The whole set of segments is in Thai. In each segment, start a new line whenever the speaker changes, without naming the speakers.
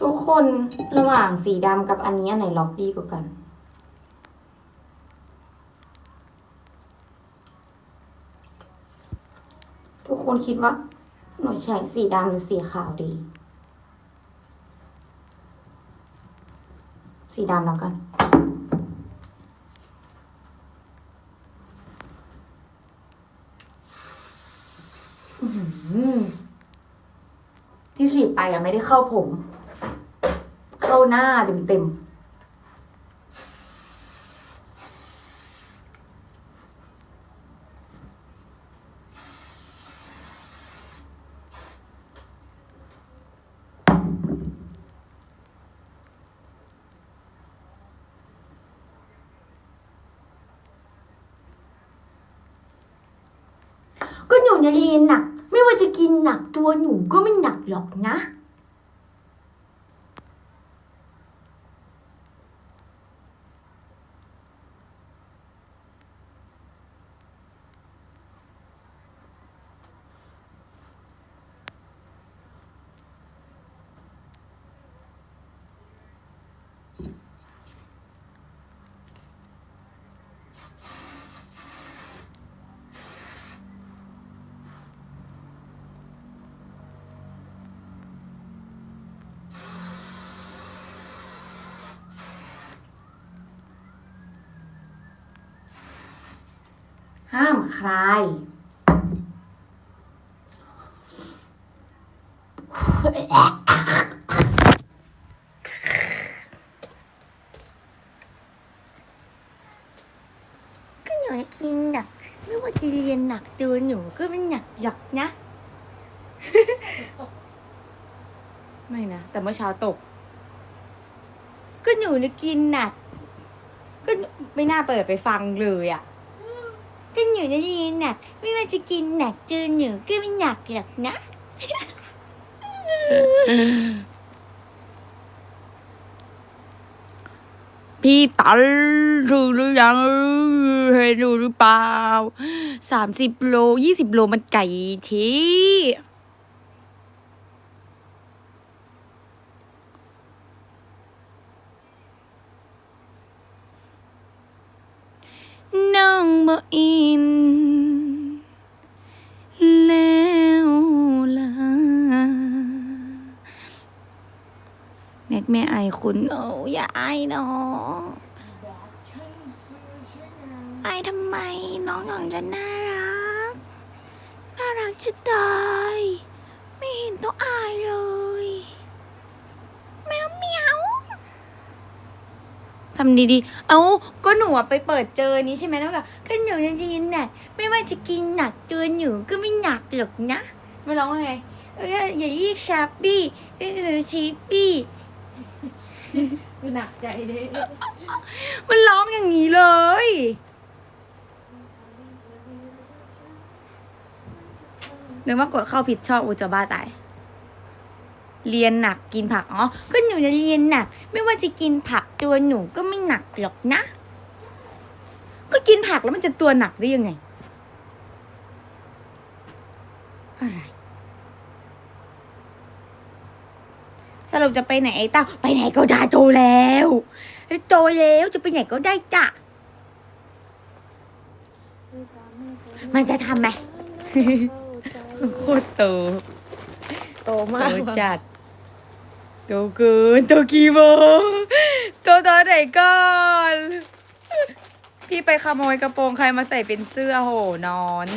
ทุกคนระหว่างสีดำกับอันนี้อันไหนล็อกดีกว่ากัน ทุกคนคิดว่า หนูใช้สีดำหรือสีขาวดี สีดำแล้วกัน ที่ฉีดไปอะไม่ได้เข้าผม เข้าหน้าเต็มๆก็หนูจะเรียนหนัก ไม่ว่าจะกินหนักตัวหนูก็ไม่หนักหรอกนะ ห้ามค ลาย
ก็หนูจะกินหนัก ไม่ว่าจะเรียนหนักตัวหนูก็ไม่หนักหรอกนะ
ไม่นะ แต่เมื่อเช้าตก
ก็หนูจะกินหนัก
ก็ไม่น่าเปิดไปฟังเลยอะ
ก็หนูจะเรียนหนักไม่ว่าจะกินหนักตัวหนูก็ไม่หนักหรอกนะ
พี่ตันรู้หรือยังเห็นรู้หรือเปล่าสามสิบโลยี่สิบโลมันไก่ทีน้องบ่อิ ไอคุณ
โอ้อย่าอายน้องอายทำไมน้องหยองจะน่ารัก น่ารักจะตายไม่เห็นต้องอายเลยแมวเมียว
ทำดีๆ เอาก็หนูอะไปเปิดเจอนี้ใช่ไหมแล้วก็
ก็หนูจะกินหนักไม่ว่าจะกินหนักตัวหนูก็ไม่หนักหรอกนะ
ไม่ร้องว่าไง
เอออย่าเรียกชาร์ปี้เรียกชีปี้
หนักใจเลยมันร้องอย่างนี้เลย นึกว่ากดเข้าผิดชอบอุจจาบ้าตาย เรียนหนักกินผัก อ๋อ
ก็หนูจะเรียนหนัก ไม่ว่าจะกินผักตัวหนูก็ไม่หนักหรอกนะ
ก็กินผักแล้วมันจะตัวหนักได้ยังไง อะไร
รุปจะไปไหนไอ้เต้าไปไหนก็ได้โตแล้วโตแล้วจะไปไหนก็ได้จ้ะมันจะทำไหม
โคตรโต
โตมาก
โตจัดโตเกินโตกี่โมงโตตอนไหนก่อนพี่ไปขโมยกระโปรงใครมาใส่เป็นเสื้อโหนอน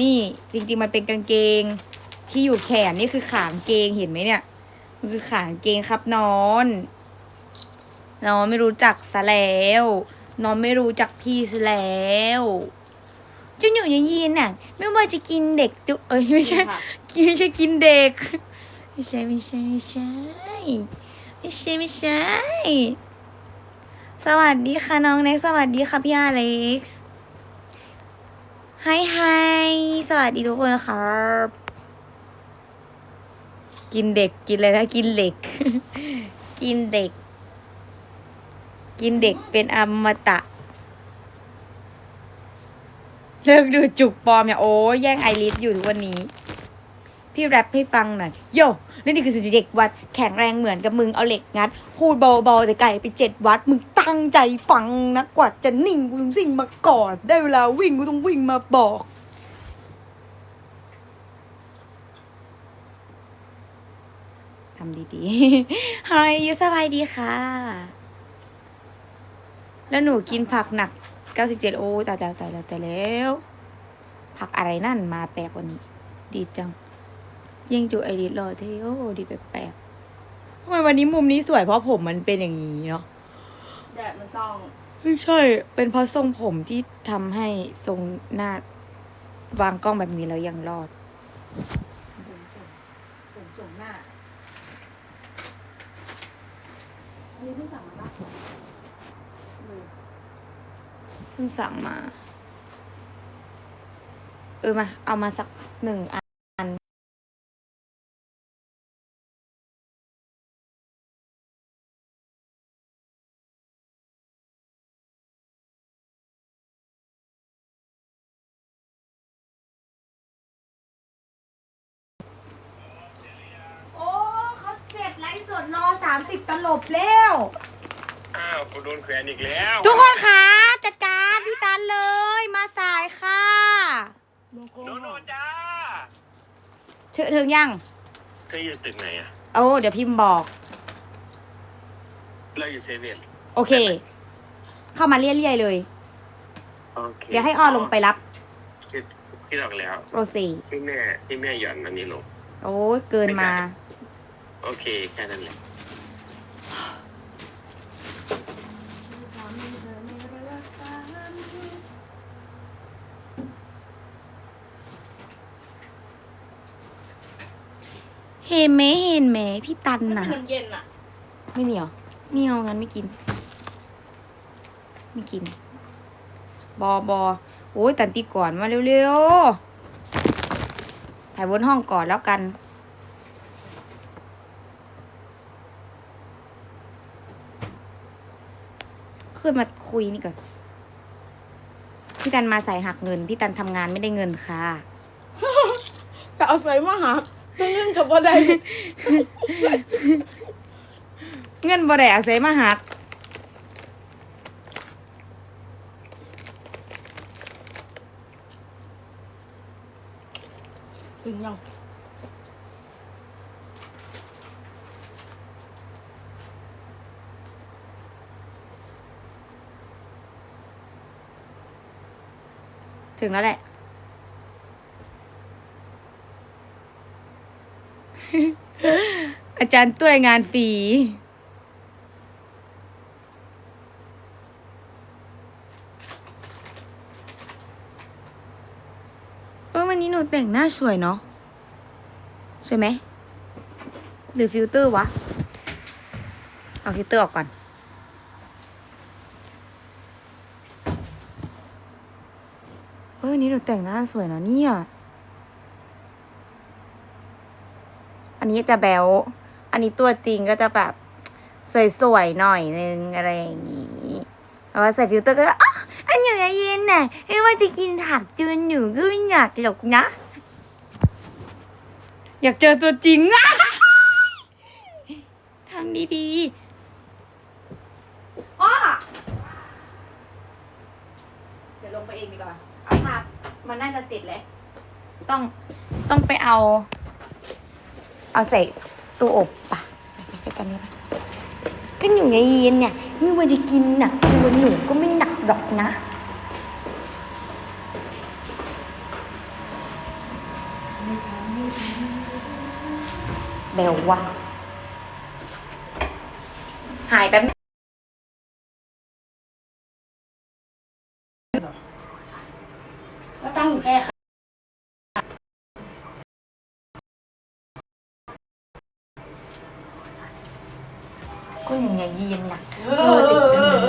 นี่จริงๆมันเป็นกางเกง ที่อยู่แขนนี่คือขางเกงเห็นไหมเนี่ย มันคือขางเกงครับนอนน้องไม่รู้จักซะแล้วน้องไม่รู้จักพี่ซะแล้ว
จะหนูจะยีนหนักไม่ว่าจะกินเด็กตัวเอ้ยไม่ใช่
ไม่ใช่กินเด็ก
ไม่ใช่ไม่ใช่ไม่ใช่ไม่ใช่ไม่ใช่
สวัสดีค่ะน้องเน็กสวัสดีค่ะพี่อเล็กซ์ไฮไฮสวัสดีทุกคนครับ กินเด็กกินอะไรนะกินเหล็ก กินเด็ก กินเด็กเป็นอมตะ เลิกดูจุกปลอมเนี่ยโอ้ยแย่งไอริสอยู่ทุกวันนี้ พี่แรปให้ฟังหน่อยโยแล้วนี่คือสิ่งเด็กวัดแข็งแรงเหมือนกับมึงเอาเหล็กงัด พูดเบาๆแต่ไก่ไปเจ็ดวัด มึงตั้งใจฟังนะกว่าจะนิ่งกูต้องสิ่งมาก่อน ได้เวลาวิ่งกูต้องวิ่งมาบอก ทำดีๆฮายยูสบายดีค่ะ แล้วหนูกินผักหนัก 97 โอ้ตายตายตายแล้วตายแล้ว ผักอะไรนั่นมาแปลกกว่านี้ ดีจังยิงจูไอริสรอเทโอดีแปลกๆทำไมวันนี้มุมนี้สวยเพราะผมมันเป็นอย่างนี้เนาะ
แดดมันส่อง
ไม่ใช่ เป็นเพราะทรงผมที่ทำให้ทรงหน้าวางกล้องแบบนี้แล้วยังรอด
ผมสูงหน้า อันนี้เพิ่งสั่งมาปะ
เพิ่งสั่งมา เออมา เอามาสักหนึ่งอัน รอสามสิบตลบแล้ว
อ้าวกูโดนแขวนอีกแล้ว
ทุกคนคะจัดการพี่ตันเลยมาสายค่ะ
โลโก้
โดนโดนจ้า
ถึงถึงยัง
เธออยู่ตึกไหนอะ
โอ้เดี๋ยวพิมพ์บอก
เราอยู่เซเว่น
โอเค เข้ามาเรียๆเลย
โอเค
เดี๋ยวให้อ้อลงไปรับ
คิดคิดออกแล้ว
โรซี
ที่แม่ที่แม่หย่อนอันนี้ลง
โอ้ยเกินมา
โอเค แค่นั้นแหละ
เห็นไหมเห็นไหมพี่ตันน่ะ
มันเย็นอะ
ไม่เหนียวไม่เอางั้นไม่กิน ไม่กิน บอบอโอ้ยตันตีก่อนมาเร็วๆ ถ่ายบนห้องก่อนแล้วกัน ขึ้นมาคุยนี่ก่อนพี่ตันมาใส่หักเงิน พี่ตันทำงานไม่ได้เงินค่ะ
ก็เอาใส่มาหักเงินกับว่าได้
เงินบ่ได้อาศัยมาหัก
ถึงยัง
ถึงแล้วแหละ อาจารย์ต้วยงานฟรีเออวันนี้หนูแต่งหน้าสวยเนาะสวยไหม หรือฟิลเตอร์วะ เอาฟิลเตอร์ออกก่อน เออวั นนี้หนูแต่งหน้าสวยนะเนี่ย อันนี้จะแบวอันนี้ตัวจริงก็จะแบบสวยๆหน่อยนึงอะไรอย่างนี้แต่ว่าใส่ฟิลเตอร์ก็อะอันอยู่ในเย็นน่ะไม่ว่าจะกินผักจืนอยู่ก็ไม่อยากหรอกนะ อยากเจอตัวจริงอะทำดีๆอ้อเดี๋ยวลงไปเองดีกว่า ภาพมันน่าจะเสร็จแล้วต้องต้องไปเอา เอาใส่ตู้อบปะไปไปกันนี่ไปก็อยู่ในเย็นเนี่ยไม่ว่าจะกินหนักตัวหนูก็ไม่หนักหรอกนะเบลวะหายแป๊บนึง
ก็ตั้งอยู่แค่ค่ะ
ก็อยู่ในเย็นน่ะไม่ว่าจะกินหนัก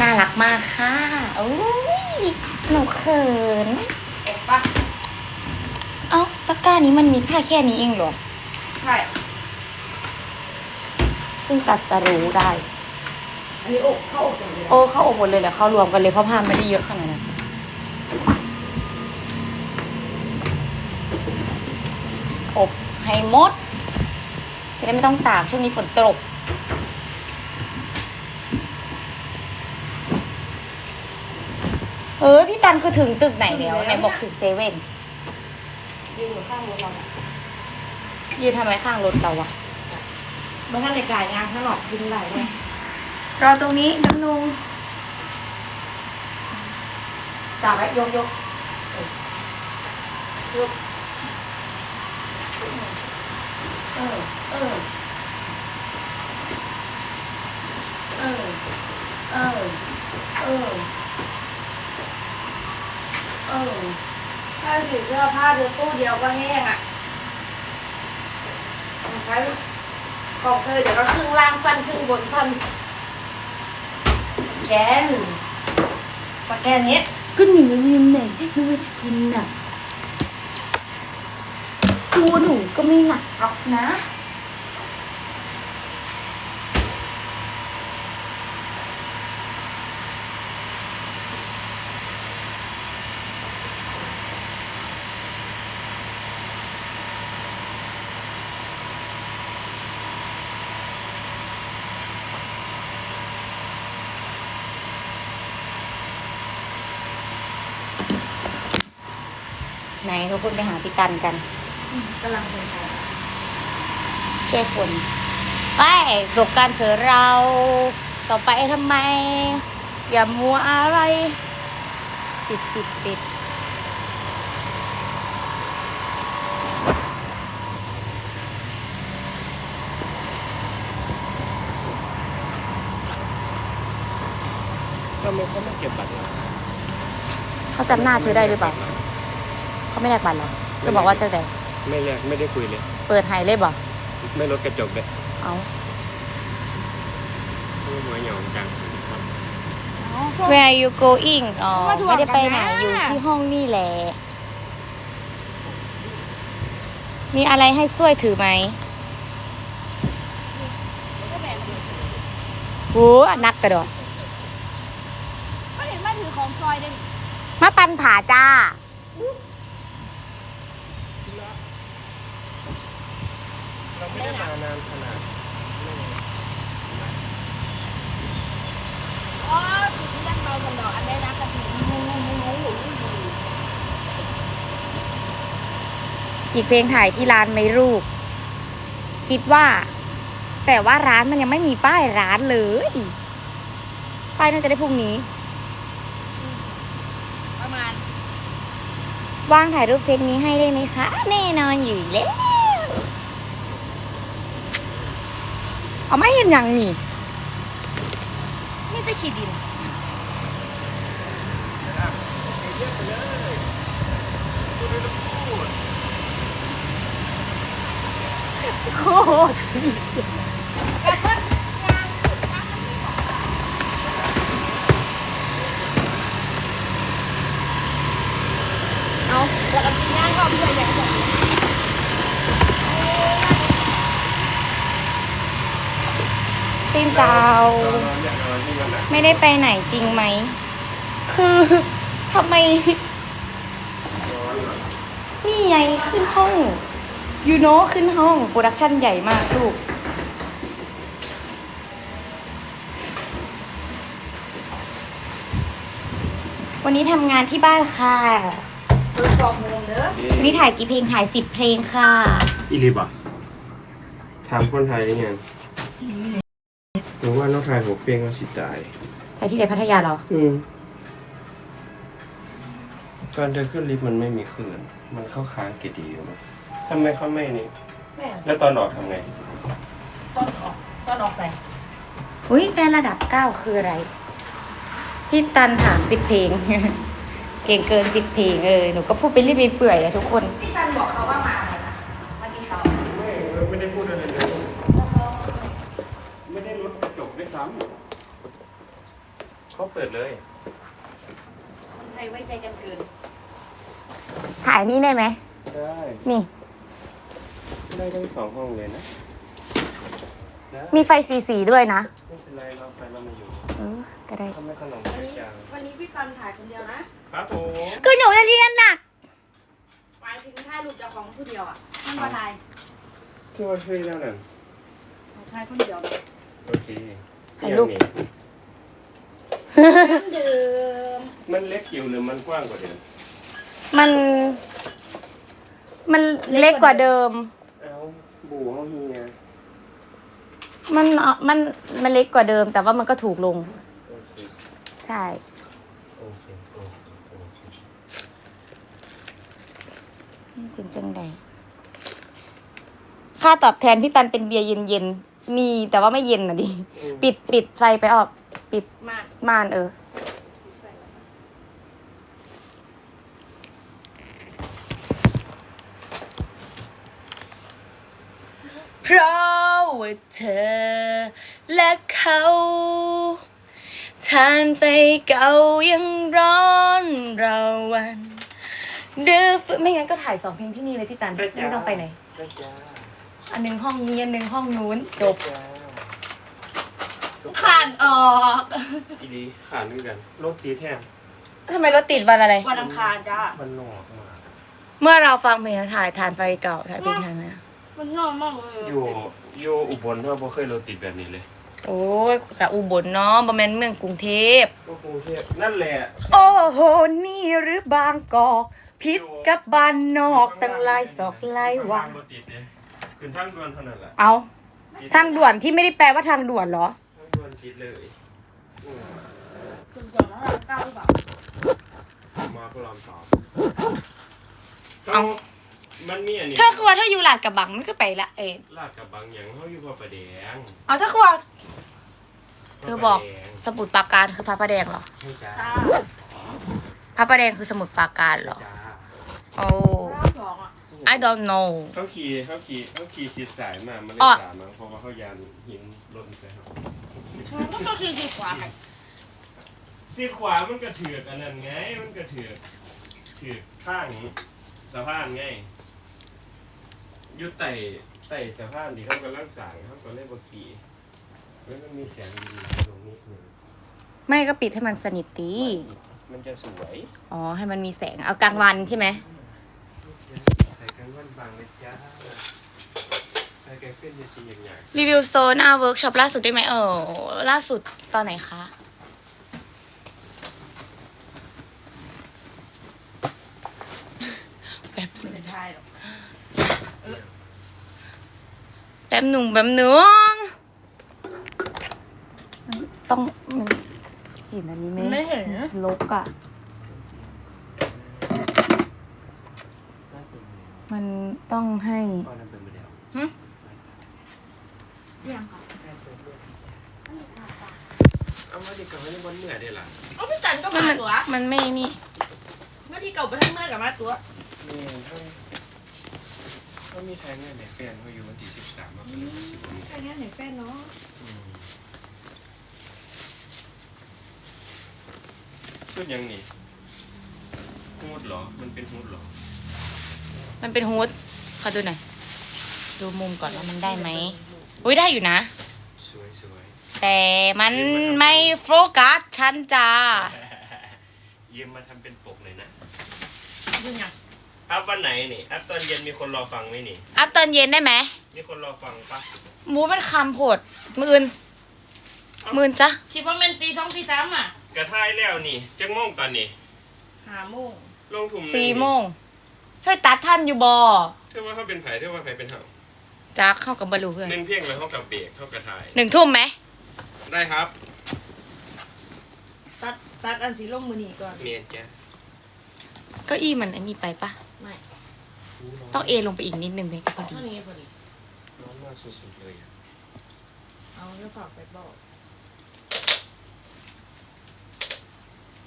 น่ารัก มากค่ะโอ้ยหนูเขิน
เอ็ดปะา
นนี้มันมีผ้าแค่นี้เองเหรอ
ใช่
เพิ่งตัดสรู้ได้
อันนี้อกเข้าอกอย่างเดียว
โอ้เข้าอบหมดเลยแหละเข้ารวมกันเลยเพราะผ้าไม่ได้เยอะขนาดนั้นอบให้หมดจะได้ไม่ต้องตากช่วงนี้ฝนตก เออพี่ตันคือถึงตึกไหนแล้วไหนบอกถึงเซเว่น
ยืนอยู่ข้างรถเรา
ยืนทำไมข้างรถเราอะ
เมื่อท่านในกายงานข้างนอกกินไหลเลย
รอตรงนี้น้ำนุงจับไว้ยกยกยกเออเออเออเออเออ เออ
ถ้าถือเสื้อผ้าเดียวตู้เดียวก็แห้งอะของใช้ของเธอเดี๋ยวก็ครึ่งล่างฟันครึ่งบนฟัน
แกน
ปากแกนนี้
ก็หนีเรียนไหนไม่ว่าจะกินน่ะตัวหนูก็ไม่หนักหรอกนะ ทุกคนไปหาพี่ตันกัน
กำลังเป็นไง
ช่วยคนไปสบการเถอะเราสอบไปทำไม อย่ามัวอะไร ปิดปิดปิด
ทำไมเขาไม่เก็บบัตรล่ะ
เขาจำหน้าเธอได้หรือเปล่า เขาไม่แลกบัตรเหรอเธอบอกว่าจะไหน
ไม่แลกไม่ได้คุยเลย
เปิดไฮเลยบ่
ไม่ลดกระจกเลย
เอา
หัวเหนียวจัง
Where you going อ๋อไม่ได้ไปไหนอยู่ที่ห้องนี่แหละ มีอะไรให้ช่วยถือไหมโอ้นักกระโดด
ก็เห็นว่าถือของซอยเด่น
มาปันผาจ้า
เรา ไม่ได้มานานขนาด
อ๋อถือที่ยันเมากันดอกอันได้นะกระถิ่นงูงูงูงู
อีกเพลงถ่ายที่ร้านไม่รูป คิดว่า แต่ว่าร้านมันยังไม่มีป้ายร้านเลย ป้ายน่าจะได้พรุ่งนี้
ประมาณ
ว่างถ่ายรูปเซตนี้ให้ได้ไหมคะ แน่นอนอยู่แล้ว เอาไม่เห็นอย่างนี่
นี่จะขีดดิน
โคตร
เอาแล้วก็กินย่างก็เพื่ออย่างเดียว
สิ้นเจ้า ไม่ได้ไปไหนจริงไหม คือทำไม นี่ไงขึ้นห้องยูโนขึ้นห้องโปรดักชั่นใหญ่มากลูกวันนี้ทำงานที่บ้านค่ะ
เปิดกล่องโมงเด้อ
วันนี้ถ่ายกี่เพลงถ่ายสิบเพลงค่ะ
อีรีบอะถามคนไทยยังไงหรื อว่าน้องไทยหัวเปียงก็สิตาย
ถ่ายที่ไหนพัทยาเหรอ
อืมตอนเธอขึ้นลิฟต์มันไม่มีคลื่นมันเข้าค้างกี่ดีอยู่มั้ยทำไมเขาไม่นี่
แม่
แล้วตอนออกทำไง
ต้นออกต้นออกใส่
อุ้ยแฟนระดับเก้าคืออะไร พี่ตันถามสิบเพลง เก่งเกินสิบเพลงเออหนูก็พูดไปเรื่อยไปเปื่อยอะทุกคน
พี่ตันบอกเขาว่ามาอะไรนะมาติดต่อ
ไม่ไม่ได้พูดอะไรเลย ไม่ได้ลดกระจกด้วย ซ้ำเขาเปิดเลย
ใครไว้ใจกันเกิน
ถ่ายนี่ได้ไหม
ได้
นี่
ได้ทั้งสองห้องเลยนะได้
มีไฟสีสีด้วยนะ
ไม่เป็นไรเราไฟเรามาอยู่
เออก็ได้
ทำให้ขนมเปี๊ยกยาง
วันนี้พี่กันถ่ายคนเดียวนะครับ
ผม
ก็หนูจะเรียนหนัก
หมายถึงถ่ายรูปเจ้าของผู้เดียวอะมันมาถ่าย
คือว่าช่วยแล้วนั่น
ถ่ายคนเดียวเลย
โอเค
ถ่ายรูป
เดี๋วนี้
น้ำดื่ม
มันเล็กอยู่หรือมันกว้างกว่าเดิม
มัน มันเล็กกว่าเดิม
เอาบูห้องเฮีย
มันเอ่อมันมันเล็กกว่าเดิม แต่ว่ามันก็ถูกลง
โอเค
ใช่
โอเคโอเคโอเค
เป็นจังใดค่าตอบแทนพี่ตันเป็นเบียร์เย็นๆ มีแต่ว่าไม่เย็นน่ะดิ
อืม
ปิดปิดไฟไปออกปิด
มาก
ม่านเออ เพราะว่าเธอและเขาทานไฟเก่ายังร้อนเราวันดื้อฟื้นไม่งั้นก็ถ่ายสองเพลงที่นี่เลยพี่ตัน
ได้จ้า
ไม่ต้องไปไหน
ได้จ้า
อันหนึ่งห้องนี้อันหนึ่งห้องนู้นจบ
ได้จ้า
ขานออก
อีดีขาดด้วยกันโรคตีแทม
ทำไมรถติดวันอะไร
วันอังคารจ้า
มันหลอกมาก
เมื่อเราฟังเพลงถ่ายทานไฟเก่าถ่ายเพลงทางเนี้ย
มันนอนมากเลย
อยู่อยู่อุบลเราบ่เคยรถติดแบบนี้เลย
โอ้ยกับอุบลเนาะบ่แม่นเมืองกรุงเทพ
ก็กรุงเทพนั่นแหละ
โอ้โห นี่หรือบางกอก พิษกับบ้านนอกตั้งหลายศอกหลายว่า
ทงรถติดเนี่ย ขึ้นทางด่วนเท่านั้นแหละ
เอาทางด่วนที่ไม่ได้แปลว่าทางด่วนเหรอ
ทางด่วนติดเลยอืม
คุณจอดแล้วเราก้าวหรือเปล่า
มาพวกเราตอบ
เอา
มันมีอันนี้
เธอคือว่าเธออยู่ลาดกระบังมันคือไปละเอ็ด
ลาดกับบางอย่างเขาอยู่พระประแดง
เอาเธอคือว่าเธอบอก
พระประแดง
สมุดปราการคือพระประแดงเหรอ
ใช่จ้า
จ้า
พระประแดงคือสมุดปราการเหรอ
จ้า
โอ้
รอบสองอะ
I don't know
เขาขี่เขาขี่เขาขี่ชิดสายมามันเลย
อ๋อ
สามมั้งเพราะว่าเขายานหินลนใส่เขา
มันก็ต้องคือดีกว่าค่ะ
ซีขวามันกระเถือกอันนั้นไง มันกระเถือกเถือกข้างสะพานไงอยุดไต่ไต่สะพานที่เขากำลังสร้างเขาก็เลยบ่ขี่แล้วมันมีแสงดีๆตรงนี้หนึ่ง
ไม่ก็ปิดให้มันสนิทตี
มันจะสวย
อ๋อ ให้มันมีแสง เอากลางวันใช่ไหม
ใส่กันวันบางเลยจ้าใส่กันขึ้นจะสีอย่างอย่าง
รีวิวโซนอาเวิร์กช็อปล่าสุดได้ไหมเออล่าสุดตอนไหนคะแป๊บหนึ่ง
ไม่ได้หรอก
แป๊บหนึ่งแป๊บหนึ่งมันต้องมันเห็นอันนี้ไหม
ไม่เห็น
ลกอะ มันต้องให้
ตอนนั้นเป็นไปแล้ว
ยังค่ะ
เอามาดิกับให้บนเหนื่อยได้ล่ะ
เอาพี่จันก็
มัน
มาตัว
มันไม่นี่
เมื่อที่เก่าไปทั้งเมื่อกับมาตัว
นี่ถ้าถ้ามีแทงเงินในแฟนเขาอยู่วันที่สิบสามมาเป็นวันสิบวัน
ใครงั้นไหนแฟนเนาะ
สุดยังนี่ฮูดเหรอ มันเป็นฮูดเหรอ
มันเป็นฮูดขอดูหน่อย ดูมุมก่อนว่ามันได้ไหมอุ้ยได้อยู่นะ
สวยสวย
แต่มันไม่โฟกัสฉันจ้า
ยืมมาทำเป็นปกเลยนะ
ดูยัง
อัพวันไหนนี่ อัพตอนเย็นมีคนรอฟังไหมนี่
อัพตอนเย็นได้ไหม
มีคนรอฟังปะ
หมูมันคำโผดมือนมือนจ้ะ
คิดว่าเป็นตีสองตีสามอะ
กระทายแล้วนี่จังโมงตอนนี้
หาโมง
ลงถุงหนึ่ง
สี่โมง เธอตัดท่านอยู่บอ
เท่าว่าเขาเป็นไผ่เท่าว่าไผ่เป็นเห่า
จ้าเข้ากับบอลูเพื่อน
หนึ่งเพียงเลยเขากับเบรกเขากระทาย
หนึ่งทุ่มไหม
ได้ครับ
ตัดตัดอันสีลงมือนีก่อน
เมียนจ้ะ
เก็อี้มันอันนี้ไปปะ
ไม่
ต้องเอลงไปอีกนิดนึงไหมก็พอดี
เท่านี้พอดี
ร้อนมากสุดๆเลยอะ
เอาเนื้อฝากไปบอก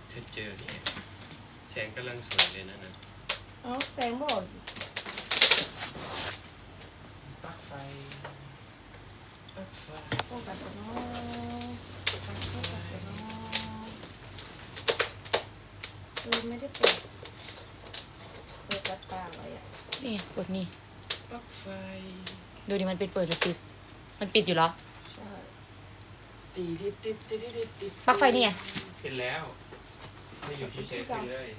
เธอเจอเนี่ยแสงกำลังสวยเลยนะนะ
เอาแสงบอก
ปลั๊กไฟปลั๊กไฟ
โฟกัสกันเนาะโฟกัสกันเนาะคือไม่ได้เปิดโฟกัสตาไว้อะ
นี่กดนี่
ปลั๊กไฟ
ดูดิมันปิดเปิดหรือปิด มันปิดอยู่เหรอ
ใช่ตีดิดดิดดิดดิดดิด
ปลั๊กไฟนี่ไง
เป็นแล้วไม่อยู่เฉยๆไปเลย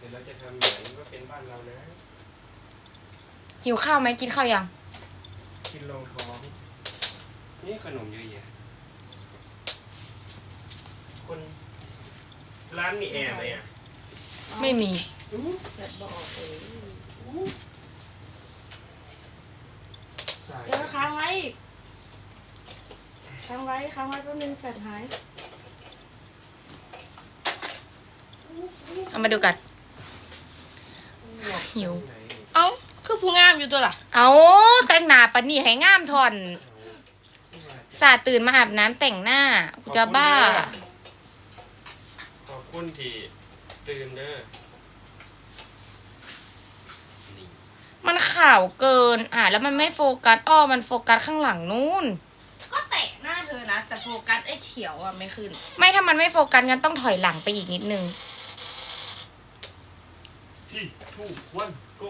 เดี๋ยวเราจะทำเหมือนว่าเป็นบ้านเรานะ
หิวข้าวไหมกินข้าวยัง
กินรองท้อง นี่ขนมเยอะแยะคนร้านมีแอร์ไหมอะ
ไม่มี
แบบบอกเออ
สาย
เดี๋ยวค้างไว้ค้างไว้ค้างไว้แป๊บนึงแฟดหาย
เอามาดูกัน หิว
เอ้า คือผู้งามอยู่ตัวล่ะ
เอาแต่งหน้าปะนี่ให้งามทอนสาตื่นมาอาบน้ำแต่งหน้ากูจะบ้า
ขอบคุณที่ตื่นเด้อนี่
มันข่าวเกิน อะ แล้วมันไม่โฟกัส อ้อ มันโฟกัสข้างหลังนู่น
ก็แตะหน้าเธอนะ แต่โฟกัสไอ้เขียวอะไม่ขึ้น
ไม่ถ้ามันไม่โฟกัสงั้นต้องถอยหลังไปอีกนิดนึง
ที่ทูกวันโก้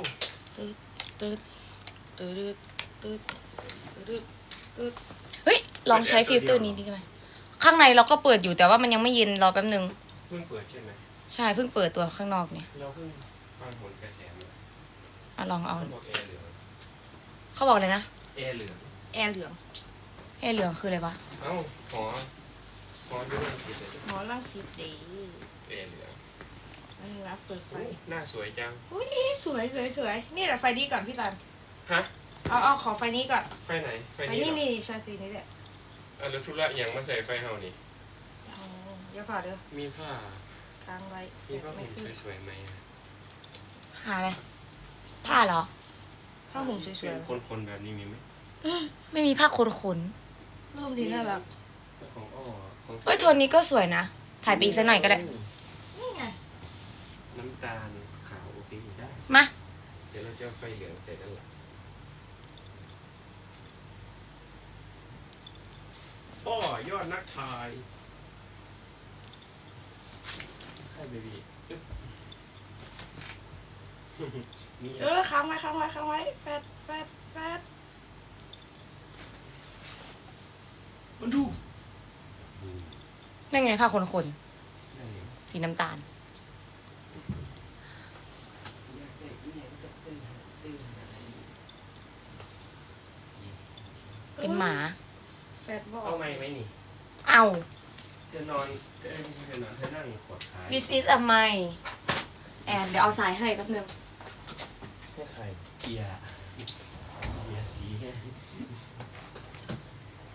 ตืดตืดตืดตืดตืดตืดเฮ้ย ลองใช้ฟิลเตอร์นี้ดีไหมข้างในเราก็เปิดอยู่แต่ว่ามันยังไม่เย็นรอแป๊บนึง
เพิ่งเปิดใช่ไหม
ใช่เพิ่งเปิดตัวข้างนอกเนี่ย
เราเพิ่งฟังผลกระแสมา
อะลองเอา
เขาบอกแอร์เหลือง
เขาบอกเลยนะ
แอร์เหลือง
แอร์เหลือง
เอะเหลืองคืออะไรวะ
เอ้าหอหอยุ่งคิดเลย
หมอร่างคิดดี
แอร์เหลือง
อั นนี้รับเปิดไฟ
อุ๊ยหน้าสวยจัง
อุ้ยสวยสวยสวยนี่แหละไฟนี้ก่อนพี่ตัน
ฮะ
เอาเอาขอไฟนี้ก่อน
ไฟไหน ไฟ
ไฟ
นี้
นี่
เหรอ
นี่ใช่สีนี้แหละ
อะแล้วธุระอย่างมาใส่ไฟเฮานี่
อ๋อเดี๋ยวฝากเด้อ
มีผ้า
ค้างไว้
มีผ้า
ไม่
ห่ม
ขึ้น
สวยๆไหม
หาอะไรผ้าเหรอ
ผ้าห่มสวย
เป็นคนๆแบบนี้มีไหม
ไม่มีผ้าขนขน
ๆรูปดีน่ารัก
ของอ้อของ
เอ้ยโทนนี้ก็สวยนะ ถ่ายไปอีกสักหน่อยก็ได้
นี่ไง
น้ำตาลขาวโอเคได้
มา
เดี๋ยวเราจะเอาไฟเหลืองใส่ด้านหลังอ้อยอดนักถ่ายใช่เบบีอึ๊บมี
เออค้างไว้ค้างไว้ค้างไว้แฟดแฟดแฟด
มันดู
นั่นไงผ้าขนขน
ได้เหรอ
สีน้ำตาล
อยากได้อีหยังจะตื่นหาตื่นหา
เป็นหมา
แฟดบอก
เอาไหมไหมนี่
เอา
เธอนอนเธอเธอนอนเธอนั่งขดขา
this is a my แอนเดี๋ยวเอาสายให้แป๊บนึง
ให้ใครเกียร์เกียร์สี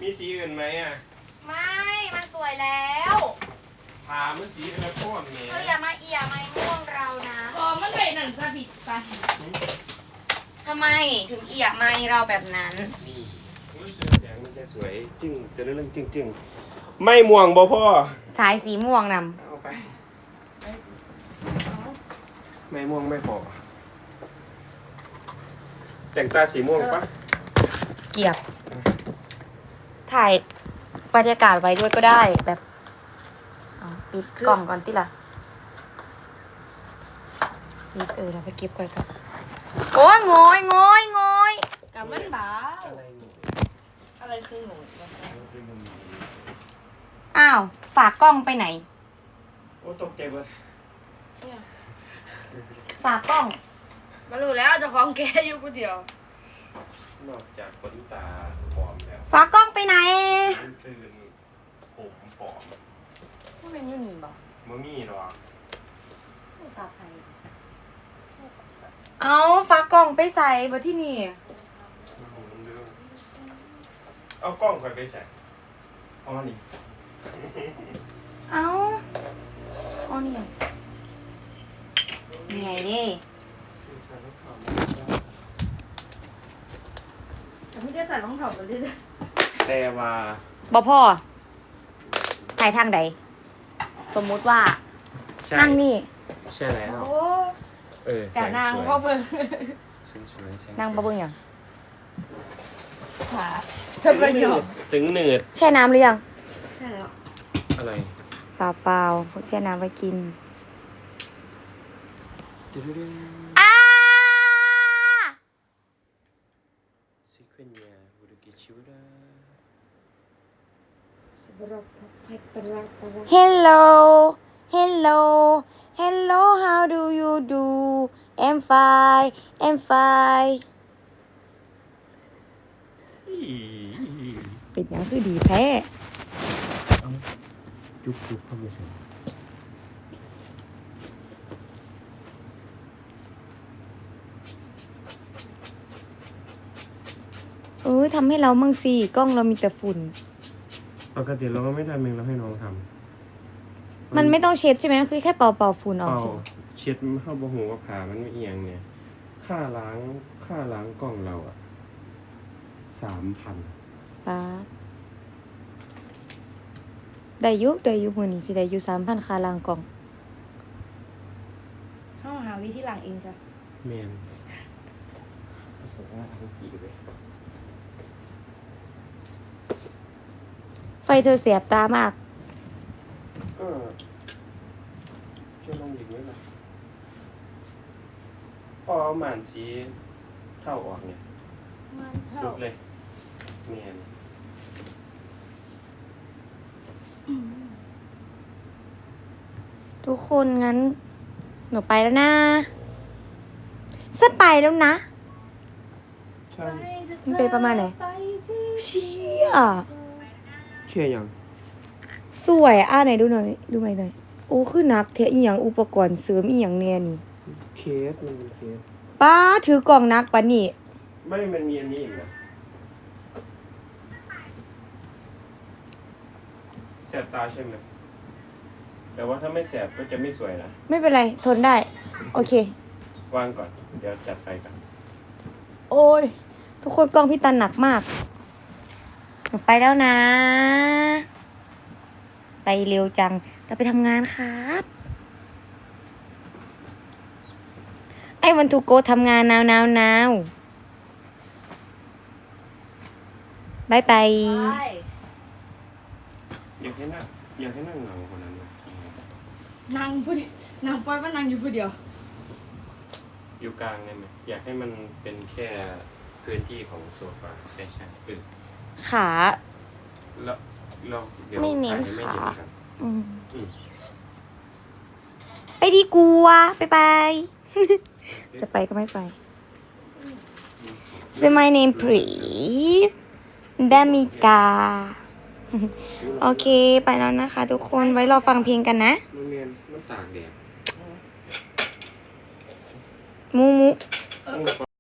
มีสีอื่นไหมอะ
ไม่ มันสวยแล้ว
ผามันสีอะไรก้อนเนี่ย
เธออย่ามาเอียไม่ง่วงเรานะ
ก็มันเลยหนังจะผิดไป
ทำไมถึงเอียไม่เราแบบนั้น
นี่อุ๊ยแสงมันจะสวยจึ้งจะเรื่องจึ้งจึ้งไม่ม่วงบ่พ่อ
สายสีม่วงน
เอาไป ไม่ม่วงไม่พอแต่งตาสีม่วงปะำ
เกียบ ถ่ายบรรยากาศไว้ด้วยก็ได้แบบเอาปิดกล่องก่อนติล่ะปิดเออเราไปเก็บก่อนครับโอ้ยโงอยโงอยโงอย
กับมันบ้า
อะไรหนู
อะไรคือหนู
คือมันมี
อ้าว ฝากกล้องไปไหน
โอ้ตกใจเบิด
เนี่ย
ฝากกล้อง
มารู้แล้วเจะคล้าของแกอยู่คนเดียว
นอกจากขนตาปลอมแล้ว
ฝากกล้องไปไหน
มันตื่นผมปลอม
พวกนั้นอยู่นี่บอก
มันมีหรอก
ผู้สาวไทยเอาฝากกล้องไปใส่บนที่นี่
มันหูมันเรื่อง เอากล้องคอยไปใส่เอามานี่
เอาเอานี่ไงนี่ไงดิ
ซื้อใส่แล้วเข้า
แต่ไม่ได้ใส่รองเท้าเลยด้วย
แต่ว่า
บอพ่อถ่ายทางใด สมมุติว่า
ใช่
นั่งนี่
ใช่แล้ว
โอ้
เออ
จะนั่ง
สวย
พ่อเบิ่ง
สวยสวยสวย
นั่งบะเบิ้งอย่าง
ขา จะประโยชน์
ถึงหนืด
แช่น้ำหรือยัง
ใช่แล้ว
อะไร
เปล่าเปล่าๆพวกแช่น้ำไว้กิน
ดึ๊ดดึ๊ดดึ๊ด
อ้า
Kenya budu kichura.
Hello, hello, hello, how do you do? I'm fine, I'm fine. เป็นหยังคือดีแท้
จุ๊บจุ๊บเข้าไปสิ
เออทำให้เรามั่งสิกล้องเรามีแต่ฝุ่น
ปกติเราก็ไม่ทำเองเราให้น้องทำ
มันไม่ต้องเช็ดใช่ไหมคือแค่เป่าเป่าๆฝุ่นออก
เป่า
ใช่ไหม
เช็ดเข้าบะหูกับขามันไม่เอียงเนี่ย ค่าล้างค่าล้างกล้องเราอะสามพัน
ป้าดได้อยุได้อยุมือนี้สิได้อยุสามพันคาลางกล่อง
เข้าหาวิธีหลังเองจ้ะ
แมนผมว่าทั้งปีเลย
ไฟเธอเสียบตามาก
ก็ช่วยลองหยิบไว้หน่อยพอเอาหมานสีเท่าออกเนี่ยสุดเลยแมน
ทุกคนงั้น หนูไปแล้วนะฉันไปแล้วนะ
ใช่
มันเป็นประมาณไหน เชี่ย
เชื่อยัง
สวยอะไหนดูหน่อยดูไหมหน่อยโอ้คือหนักเทอีหยังอุปกรณ์เสริมอีหยังเนี่ยนี่
เคสมันเป็นเคส
ป้าถือกล่องหนักปะนี่
ไม่มันมีอันนี้อีกนะแสบตาใช่ไหม แต่ว่าถ้าไม่แสบก็จะไม่สวยนะ
ไม่เป็นไร ทนได้ โอเค
วางก่อน เดี๋ยวจัดไปกัน
โอ้ย ทุกคนกล้องพี่ตันหนักมาก หนูไปแล้วนะ ไปเร็วจัง แต่ไปทำงานครับ ไอ้วันทูโกทำงานนาวนาวนาวบายบาย
อยากให้นั่งอยากให้นั่งเหงาคนนั้น นะ
นางพูดนางปล่อยว่านางอยู่ผู้เดียว
อยู่กลางได้ไหมอยากให้มันเป็นแค่พื้นที่ของโซฟาใช่ใช่เออ
ขา
แล้วเราเดี๋ยว
ไม่เน้น
ถ่ยให้
ขา
เห็กัน
อืม
อืม
ไปดีกลัวไปไป จะไปก็ไม่ไป Say my name please ดามิกา โอเคไปแล้วนะคะ ทุกคนไว้รอฟังเพลงกันนะ
มันเรียนมันตากแดด
มูมู
ต้องแบบ